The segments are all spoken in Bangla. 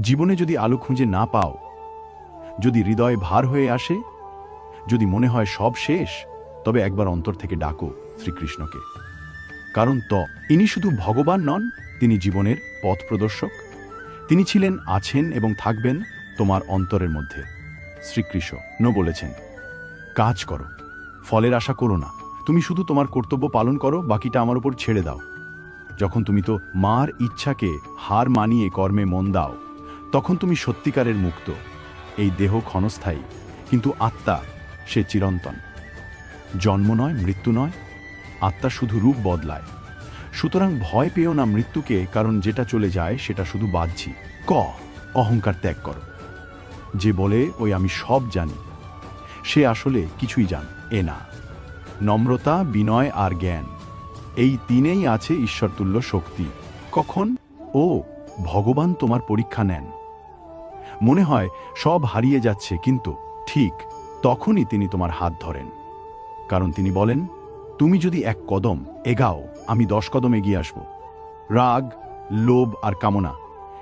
জীবনে যদি আলো খুঁজে না পাও, যদি হৃদয় ভার হয়ে আসে, যদি মনে হয় সব শেষ, তবে একবার অন্তর থেকে ডাকো শ্রীকৃষ্ণকে। কারণ ত, ইনি শুধু ভগবান নন, তিনি জীবনের পথ প্রদর্শক। তিনি ছিলেন, আছেন এবং থাকবেন তোমার অন্তরের মধ্যে। শ্রীকৃষ্ণ বলেছেন, কাজ করো, ফলের আশা করো না। তুমি শুধু তোমার কর্তব্য পালন করো, বাকিটা আমার উপর ছেড়ে দাও। যখন তুমি তো মার ইচ্ছাকে হার মানিয়ে কর্মে মন দাও তখন তুমি সত্যিকারের মুক্ত। এই দেহ ক্ষণস্থায়ী, কিন্তু আত্মা, সে চিরন্তন। জন্ম নয়, মৃত্যু নয়, আত্মা শুধু রূপ বদলায়। সুতরাং ভয় পেও না মৃত্যুকে, কারণ যেটা চলে যায়, সেটা শুধু বাহ্যিক। ক, অহংকার ত্যাগ করো। যে বলে, ওই আমি সব জানি। সে আসলে কিছুই জান, এ না। নম্রতা, বিনয় আর জ্ঞান, এই তিনেই আছে ঈশ্বরতুল্য শক্তি। কখন? ও, ভগবান তোমার পরীক্ষা নেন। মনে হয় সব হারিয়ে যাচ্ছে, কিন্তু ঠিক তখনই তিনি তোমার হাত ধরেন। কারণ তিনি বলেন, তুমি যদি এক কদম এগাও, আমি দশ কদম এগিয়ে আসব। রাগ, লোভ আর কামনা,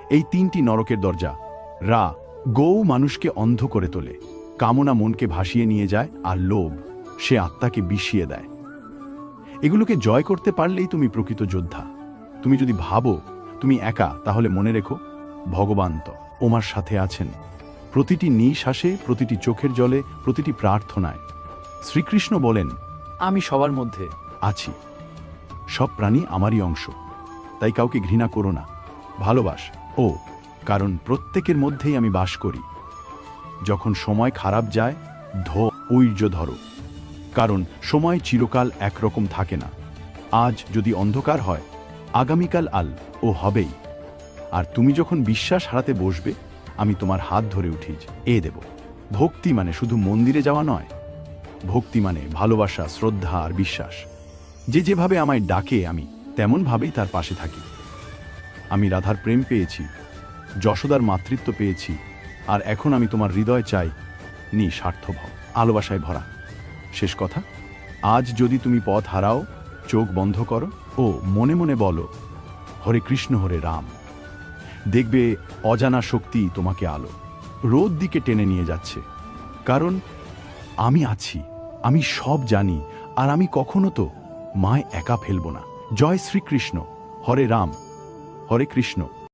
এই তিনটি নরকের দরজা। রা, গৌ মানুষকে অন্ধ করে তোলে। কামনা মনকে ভাসিয়ে নিয়ে যায় আর লোভ, সে আত্মাকে বিষিয়ে দেয়। এগুলোকে জয় করতে পারলেই তুমি প্রকৃত যোদ্ধা। তুমি যদি ভাবো, তুমি একা, তাহলে মনে রেখো, ভগবান ওমার সাথে আছেন। প্রতিটি নিঃশ্বাসে প্রতিটি চোখের জলে প্রতিটি প্রার্থনায়। শ্রীকৃষ্ণ বলেন আমি সবার মধ্যে। আছি। সব প্রাণী আমারই অংশ। তাই কাউকে ঘৃণা করো না। ভালোবাস। ও কারণ প্রত্যেকের মধ্যেই আমি বাস করি। যখন সময় খারাপ যায় ধো ঐর্য ধরো। কারণ সময় চিরকাল একরকম থাকে না। আজ যদি অন্ধকার হয় আগামীকাল আল ও হবেই। আর তুমি যখন বিশ্বাস হারাতে বসবে, আমি তোমার হাত ধরে উঠিজ এ দেব। ভক্তি মানে শুধু মন্দিরে যাওয়া নয়। ভক্তি মানে ভালোবাসা, শ্রদ্ধা আর বিশ্বাস। যে যেভাবে আমায় ডাকে, আমি তেমনভাবেই তার পাশে থাকি। আমি রাধার প্রেম পেয়েছি, যশোদার মাতৃত্ব পেয়েছি, আর এখন আমি তোমার হৃদয় চাই নি স্বার্থভাব ভালোবাসায় ভরা। শেষ কথা, আজ যদি তুমি পথ হারাও, চোখ বন্ধ করো ও মনে মনে বলো, হরে কৃষ্ণ, হরে রাম। দেখবে অজানা শক্তি তোমাকে আলো। রোদ দিকে টেনে নিয়ে যাচ্ছে। কারণ আমি আছি, আমি সব জানি, আর আমি কখনো তো মায় একা ফেলব না। জয় শ্রীকৃষ্ণ। হরে রাম। হরে কৃষ্ণ।